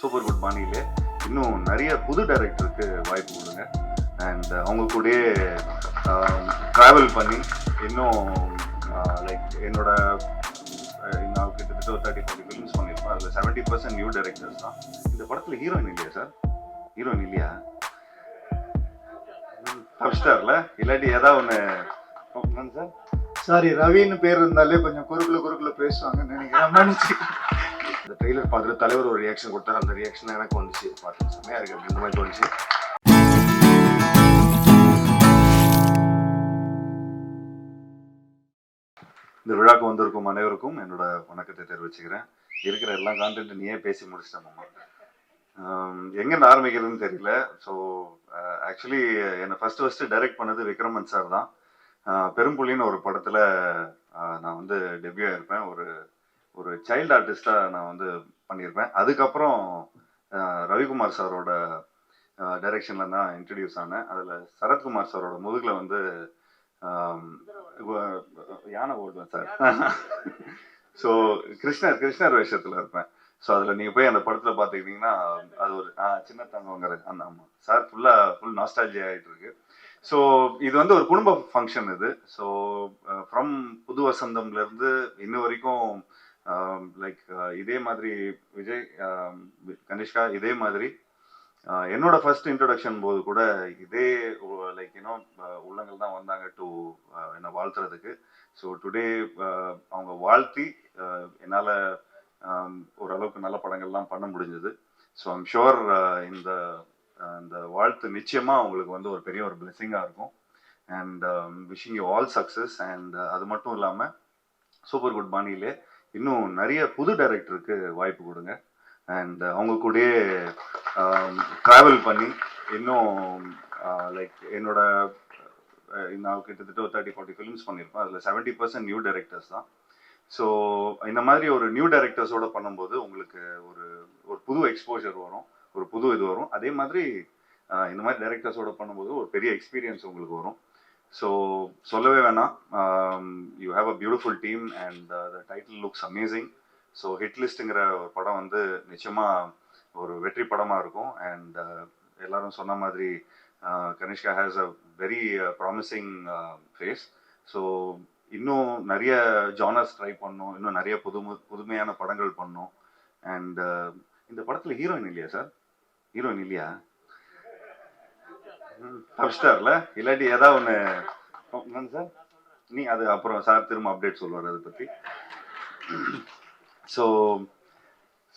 Super good பாணியிலே இன்னும் நிறைய புது டைரக்டருக்கு வாய்ப்பு கொடுங்க. அண்ட் அவங்க கூடயே um, ட்ராவல் பண்ணி இன்னும் uh, லைக் என்னோட uh, நான் கிட்டத்தட்ட ஒரு தேர்ட்டி ஃபார்ட்டி ஃபிலிம்ஸ் பண்ணியிருப்பேன். அதில் செவன்ட்டி பர்சன்ட் நியூ டைரக்டர்ஸ் தான். இந்த படத்தில் ஹீரோயின் இல்லையா சார் ஹீரோயின் இல்லையா? தப்பிச்சிட்டார்ல இல்லாட்டி ஏதாவது ஒன்று சார் சாரி ரவின்னு பேர் இருந்தாலே கொஞ்சம் குறுக்குல குறுக்குல பேசுவாங்கன்னு நினைக்கிறேன். அந்த இந்த ட்ரெய்லர் பார்த்துட்டு தலைவர் ஒரு ரியாக்ஷன் கொடுத்தாரு. அந்த ரியாக்ஷன் எனக்கு வந்துச்சு. பார்த்து செம்மையாக இருக்கு. அப்படின்ற மாதிரி தோணுச்சு. இந்த விழாக்கு வந்திருக்கும் அனைவருக்கும் என்னோட வணக்கத்தை தெரிவிச்சுக்கிறேன். இருக்கிற எல்லா கான்டென்ட் நீயே பேசி முடிச்சிட்டேன் எங்கேருந்து ஆரம்பிக்கிறதுன்னு தெரியல. ஸோ ஆக்சுவலி என்னை ஃபர்ஸ்ட் ஃபர்ஸ்ட் டைரக்ட் பண்ணது விக்ரமன் சார் தான். பெரும்புள்ளின்னு ஒரு படத்தில் நான் வந்து டெபியூ ஆயிருப்பேன் ஒரு ஒரு சைல்டு ஆர்டிஸ்டாக நான் வந்து பண்ணியிருப்பேன். அதுக்கப்புறம் ரவிக்குமார் சாரோட டைரக்ஷனில் தான் இன்ட்ரடியூஸ் ஆனேன். அதில் சரத்குமார் சாரோட முதுகில் வந்து யானை ஓடுவேன் சார். ஸோ கிருஷ்ணர் கிருஷ்ணர் வேஷத்தில் இருப்பேன். ஸோ அதில் நீங்கள் போய் அந்த படத்தில் பார்த்துக்கிட்டிங்கன்னா அது ஒரு ஆ, சின்ன தங்கங்கிற அந்த ஆமாம் சார் ஃபுல்லாக ஃபுல் நாஸ்டாலஜி ஆகிட்டு இருக்கு ஸோ இது வந்து ஒரு குடும்ப ஃபங்க்ஷன் இது. ஸோ ஃப்ரம் புது வசந்தம்லேருந்து இன்ன வரைக்கும் லைக் இதே மாதிரி விஜய் கனிஷ்கா இதே மாதிரி என்னோட ஃபர்ஸ்ட் இன்ட்ரொடக்ஷன் போது கூட இதே லைக் யூனோ உள்ளங்கள் தான் வந்தாங்க டு என்னை வாழ்த்துறதுக்கு. ஸோ டுடே அவங்க வாழ்த்தி என்னால் ஓரளவுக்கு நல்ல படங்கள்லாம் பண்ண முடிஞ்சது. ஸோ ஐம் ஷுவர் இந்த அந்த இந்த வாழ்த்து நிச்சயமாக அவங்களுக்கு வந்து ஒரு பெரிய ஒரு பிளெஸிங்காக இருக்கும். And wishing you all success and அது மட்டும் இல்லாமல் சூப்பர் குட் பாணியிலே இன்னும் நிறைய புது டைரக்டருக்கு வாய்ப்பு கொடுங்க. அண்ட் அவங்க கூடயே ட்ராவல் பண்ணி இன்னும் லைக் என்னோட நான் கிட்டத்தட்ட ஒரு தேர்ட்டி ஃபார்ட்டி ஃபிலிம்ஸ் பண்ணியிருப்பேன். அதில் செவன்ட்டி பர்சன்ட் நியூ டைரக்டர்ஸ் தான். ஸோ இந்த மாதிரி ஒரு நியூ டைரக்டர்ஸோட பண்ணும்போது உங்களுக்கு ஒரு ஒரு புது எக்ஸ்போஜர் வரும். ஒரு புது இது வரும். அதே மாதிரி இந்த மாதிரி டைரக்டர்ஸோட பண்ணும்போது ஒரு பெரிய எக்ஸ்பீரியன்ஸ் உங்களுக்கு வரும். ஸோ சொல்லவே வேணாம். You have a beautiful team and the title looks amazing so hit லிஸ்ட்டுங்கிற ஒரு படம் வந்து நிச்சயமாக ஒரு வெற்றி படமாக இருக்கும். அண்ட் uh, எல்லாரும் சொன்ன மாதிரி uh, Kanishka has a very promising face so இன்னும் நிறைய ஜானர்ஸ் ட்ரை பண்ணும். இன்னும் நிறைய புது புதுமையான படங்கள் பண்ணும். அண்ட் uh, இந்த படத்தில் ஹீரோயின் இல்லையா சார் ஹீரோயின் இல்லையா? தப்பிச்சிட்டார்ல? இல்லாட்டி ஏதாவது ஒன்று சார்? நீ அது அப்புறம் சார் திரும்ப அப்டேட் சொல்லுவார் அதை பற்றி so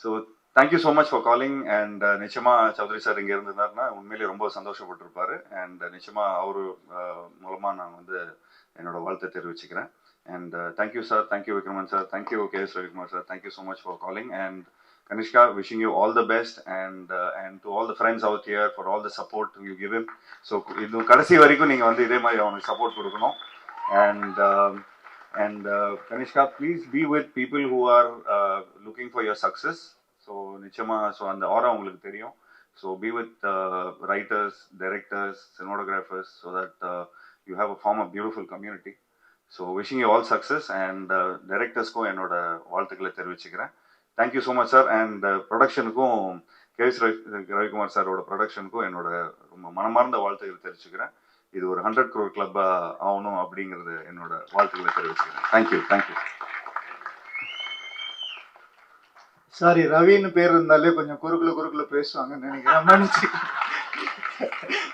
so thank you so much for calling and நிச்சயமா சௌத்ரி சார் இங்கே இருந்திருந்தாருன்னா உண்மையிலேயே ரொம்ப சந்தோஷப்பட்டிருப்பாரு. அண்ட் uh, நிச்சயமா அவரு மூலமாக மூலமா நான் வந்து என்னோட வாழ்த்தை தெரிவிச்சுக்கிறேன். And thank you sir thank you Vikraman sir thank you K S Ravikumar sir thank you so much for calling and Kanishka wishing you all the best and and to all the friends out here for all the support you give him. So இது கடைசி வரைக்கும் நீங்கள் வந்து இதே மாதிரி அவனுக்கு support கொடுக்கணும். And and Kanishka please be with people who are looking for your success so நிச்சயமாக ஸோ அந்த ஆரா உங்களுக்கு தெரியும். So be with writers directors cinematographers so that you have a form a beautiful community so wishing you all success and டைரக்டர்ஸ்க்கும் என்னோட வாழ்த்துக்களை தெரிவிச்சுக்கிறேன். Thank you so much sir and ப்ரொடக்ஷனுக்கும் KS Ravi Ravikumar சாரோட ப்ரொடக்ஷனுக்கும் என்னோட ரொம்ப மனமார்ந்த வாழ்த்துக்களை தெரிவிச்சுக்கிறேன். இது ஒரு ஹண்ட்ரட் க்ரோர் கிளப்பாக ஆகணும் அப்படிங்கிறது என்னோட வாழ்த்துக்களை தெரிவிச்சுக்கிறேன். தேங்க்யூ தேங்க்யூ சாரி ரவின்னு பேர் இருந்தாலே கொஞ்சம் குறுக்குல குறுக்குல பேசுவாங்கன்னு நினைக்கிறேன். மன்னிச்சு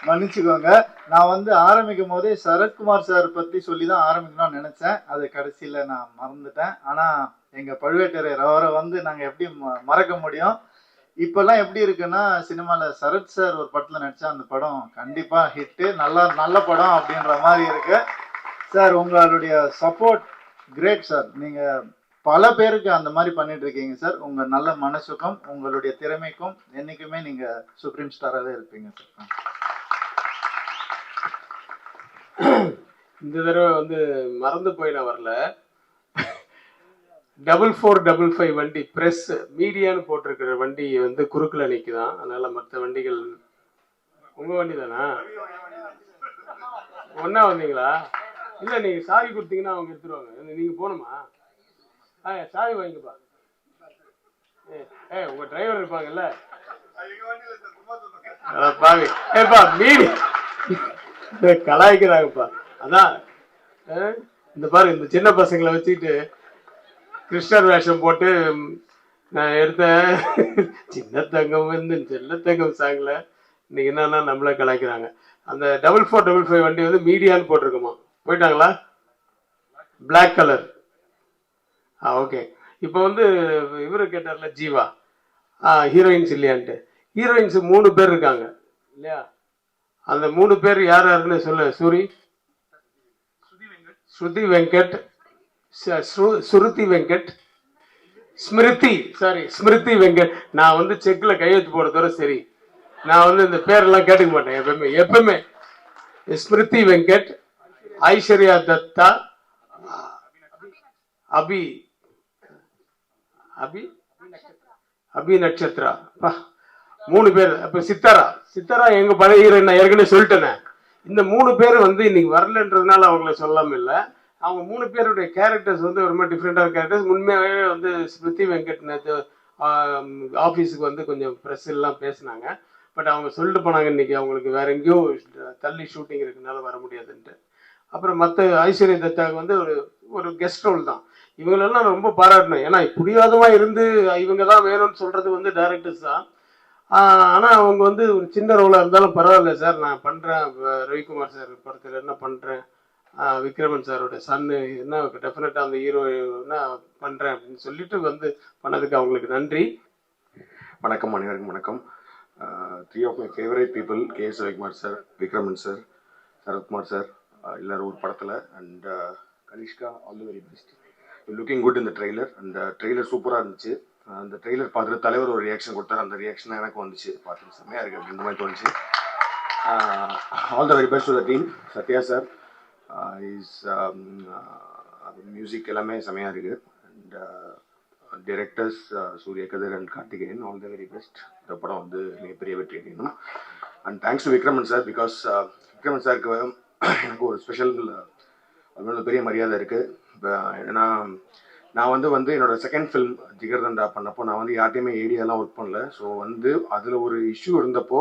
மன்னிச்சுக்கோங்க. நான் வந்து ஆரம்பிக்கும் போதே சரத்குமார் சார் பத்தி சொல்லி தான் ஆரம்பிக்கணும்னு நினைச்சேன். அது கடைசியில நான் மறந்துட்டேன். ஆனா எங்க பழுவேட்டரையர் அவரை வந்து நாங்க எப்படி ம- மறக்க முடியும்? இப்பெல்லாம் எப்படி இருக்குன்னா சினிமால சரத் சார் ஒரு படத்துல நடிச்சா அந்த படம் கண்டிப்பா ஹிட்டு. நல்லா நல்ல படம் அப்படின்ற மாதிரி இருக்கு. சார் உங்களுடைய சப்போர்ட் கிரேட் சார். நீங்க பல பேருக்கு அந்த மாதிரி பண்ணிட்டு இருக்கீங்க சார். உங்க நல்ல மனசுக்கும் உங்களுடைய திறமைக்கும் என்னைக்குமே நீங்க சுப்ரீம் ஸ்டாராகவே இருப்பீங்க சார். இந்த தடவை வந்து மறந்து போய் நான் வரல. டபுள் ஃபோர் டபுள் ஃபைவ் வண்டி ப்ரெஸ் மீடியான்னு போட்டிருக்கிற வண்டி வந்து குறுக்கில் நிற்குதான் அதனால மற்ற வண்டிகள் உங்க வண்டி தானா ஒண்ணா வந்தீங்களா? இல்லை நீங்கள் சாவி கொடுத்தீங்கன்னா அவங்க எடுத்துருவாங்க. நீங்கள் போகணுமா? ஆ சாவி வாங்கிக்கப்பா. ஏ உங்கள் டிரைவர் இருப்பாங்கல்ல? பாவி. ஏப்பா மீடி கலாய்க்கிறாங்கப்பா. அதான் இந்த பாரு இந்த சின்ன பசங்களை வச்சுக்கிட்டு கிருஷ்ணர் வேஷம் போட்டு நான் எடுத்தேன் சின்ன தங்கம் வந்து செல்ல தங்கம் சாங்ல இன்னைக்கு என்னன்னா நம்மள கலாய்க்கிறாங்க. அந்த டபுள் ஃபோர் டபுள் ஃபைவ் வண்டி வந்து மீடியான்னு போட்டிருக்குமா? போயிட்டாங்களா? பிளாக் கலர் ஆ ஓகே இப்போ வந்து இவரு கேட்டார்ல ஜீவா. ஆ ஹீரோயின்ஸ் இல்லையான்ட்டு. ஹீரோயின்ஸ் மூணு பேர் இருக்காங்க இல்லையா? அந்த மூணு பேர் யார் யாருன்னு சொல்லு சூரி. ஸ்ருதி வெங்கட் ச- ஸ்ரு- சுருதி வெங்கட் ஸ்மிருதி சாரி ஸ்மிருதி வெங்கட். நான் வந்து செக்ல கையெழுத்து போடுறதோட சரி. நான் வந்து இந்த பேரெல்லாம் கேட்டுக்க மாட்டேன் எப்பவுமே எப்பவுமே. ஸ்மிருதி வெங்கட் ஐஸ்வர்யா தத்தா அபி அபி அபி நட்சத்திரா. பா, மூணு பேர். அப்ப சித்தாரா. சித்தாரா எங்க பழைய நான் ஏற்கனவே சொல்லிட்டேனே. இந்த மூணு பேர் வந்து இன்னைக்கு வரலன்றதுனால அவங்கள சொல்லாம இல்லை. அவங்க மூணு பேருடைய கேரக்டர்ஸ் வந்து ரொம்ப டிஃப்ரெண்டான கேரக்டர்ஸ் உண்மையாகவே வந்து ஸ்மிருதி வெங்கட் நேத்து ஆஃபீஸுக்கு வந்து கொஞ்சம் ப்ரெஸ் எல்லாம் பேசினாங்க. பட் அவங்க சொல்லிட்டு போனாங்க இன்னைக்கு அவங்களுக்கு வேற எங்கேயோ தள்ளி ஷூட்டிங் இருக்கனால வர முடியாதுன்ட்டு. அப்புறம் மற்ற ஐஸ்வர்யா தத்தாவுக்கு வந்து ஒரு ஒரு கெஸ்ட் ரோல் தான். இவங்களெல்லாம் நான் ரொம்ப பாராட்டினேன் ஏன்னா புரியாதமாக இருந்து இவங்க தான் வேணும்னு சொல்கிறது வந்து டேரக்டர்ஸ் தான். ஆனால் அவங்க வந்து ஒரு சின்ன ரோலாக இருந்தாலும் பரவாயில்ல சார். நான் பண்ணுறேன் ரவிக்குமார் சார் படத்தில் என்ன பண்ணுறேன் விக்ரமன் சாரோட சன்னு என்ன டெஃபினட்டாக அந்த ஹீரோ என்ன பண்ணுறேன் அப்படின்னு சொல்லிட்டு வந்து பண்ணதுக்கு அவங்களுக்கு நன்றி. வணக்கம் அனைவருக்கும் வணக்கம். Three of my favourite people K S Ravikumar sir Vikraman sir Sarathkumar sir எல்லாரும் ஒரு படத்தில். And Kanishka all the very best looking good இந்த ட்ரெய்லர் அந்த ட்ரெய்லர் சூப்பராக இருந்துச்சு. அந்த ட்ரெய்லர் பார்த்துட்டு தலைவர் ஒரு ரியாக்ஷன் கொடுத்தாரு. அந்த ரியாக்ஷன் எனக்கு வந்துச்சு. பார்த்து செம்மையாக இருக்குது அப்படின்ற மாதிரி தோணுச்சு. All the very best to the team Sathya sir is music எல்லாமே செம்மையாக இருக்குது and directors Suriya Kathir and Karthikeyan all the very best இந்த படம் வந்து மிகப்பெரிய வெற்றி அடையணும். And thanks to Vikraman sir because Vikraman சாருக்கு எனக்கு ஒரு ஸ்பெஷல் அது பெரிய மரியாதை இருக்குது இப்போ ஏன்னா நான் வந்து வந்து என்னோட செகண்ட் ஃபிலிம் ஜிகர்தண்டா பண்ணப்போ நான் வந்து யார்ட்டையுமே ஏடியாலாம் ஒர்க் பண்ணல. ஸோ வந்து அதில் ஒரு இஷ்யூ இருந்தப்போ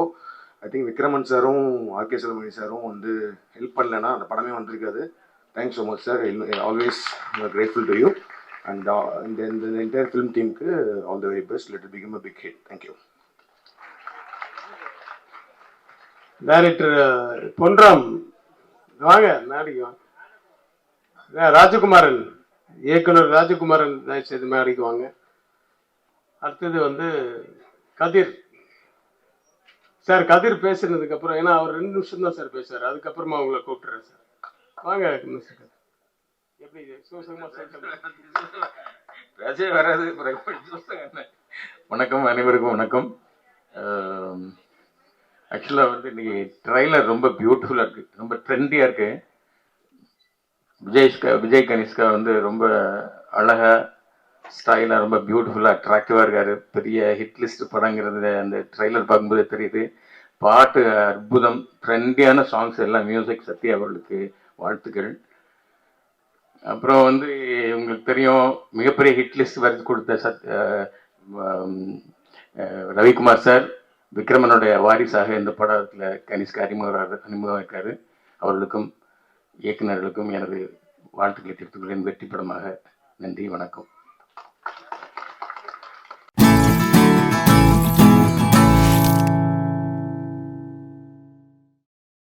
ஐ திங்க் விக்ரமன் சாரும் ஆர்கே செல்வமணி சாரும் வந்து ஹெல்ப் பண்ணலன்னா அந்த படமே வந்திருக்காது. Thanks so much sir always grateful to you and இந்த இந்த என்டையர் ஃபிலிம் டீமுக்கு all the very best let become a big hit thank you director Ponram வாங்க நாளைக்கு வாங்க ராஜகுமாரன். இயக்குனர் ராஜகுமாரன் தயவு செய்து மேடைக்கு வாங்க. அடுத்தது வந்து கதிர். சார் கதிர் பேசுனதுக்கப்புறம் ஏன்னா அவர் ரெண்டு நிமிஷம் தான் சார் பேசுவார் அதுக்கப்புறமா உங்களை கூப்பிட்டுறேன் சார். வாங்க மிஸ்டர் கதிர் எப்படி சுகமா சொல்லிட்டு வராது. வணக்கம் அனைவருக்கும் வணக்கம். ஆக்சுவலாக வந்து இன்னைக்கு ட்ரைலர் ரொம்ப பியூட்டிஃபுல்லாக இருக்கு. ரொம்ப ட்ரெண்டியாக இருக்கு. விஜய்ஸ்கா விஜய் கனிஷ்கா வந்து ரொம்ப அழகா ஸ்டைலாக ரொம்ப பியூட்டிஃபுல்லாக அட்ராக்டிவாக இருக்கார். பெரிய ஹிட் லிஸ்ட் படங்கிறது அந்த ட்ரெய்லர் பார்க்கும்போது தெரியுது. பாட்டு அற்புதம் ட்ரெண்டியான சாங்ஸ் எல்லாம் மியூசிக் சத்யா அவர்களுக்கு வாழ்த்துக்கள். அப்புறம் வந்து உங்களுக்கு தெரியும் மிகப்பெரிய ஹிட் லிஸ்ட் வரைக்கும் கொடுத்த சத் ரவிக்குமார் சார் விக்ரமனுடைய வாரிசாக இந்த படத்தில் கனிஷ்கா அறிமுக அறிமுகம் இருக்காரு அவர்களுக்கும் இயக்குநர்களுக்கும் எனது வாழ்த்துக்களை தெரிவித்துக் கொள்கிறேன். வெற்றி படமாக நன்றி வணக்கம்.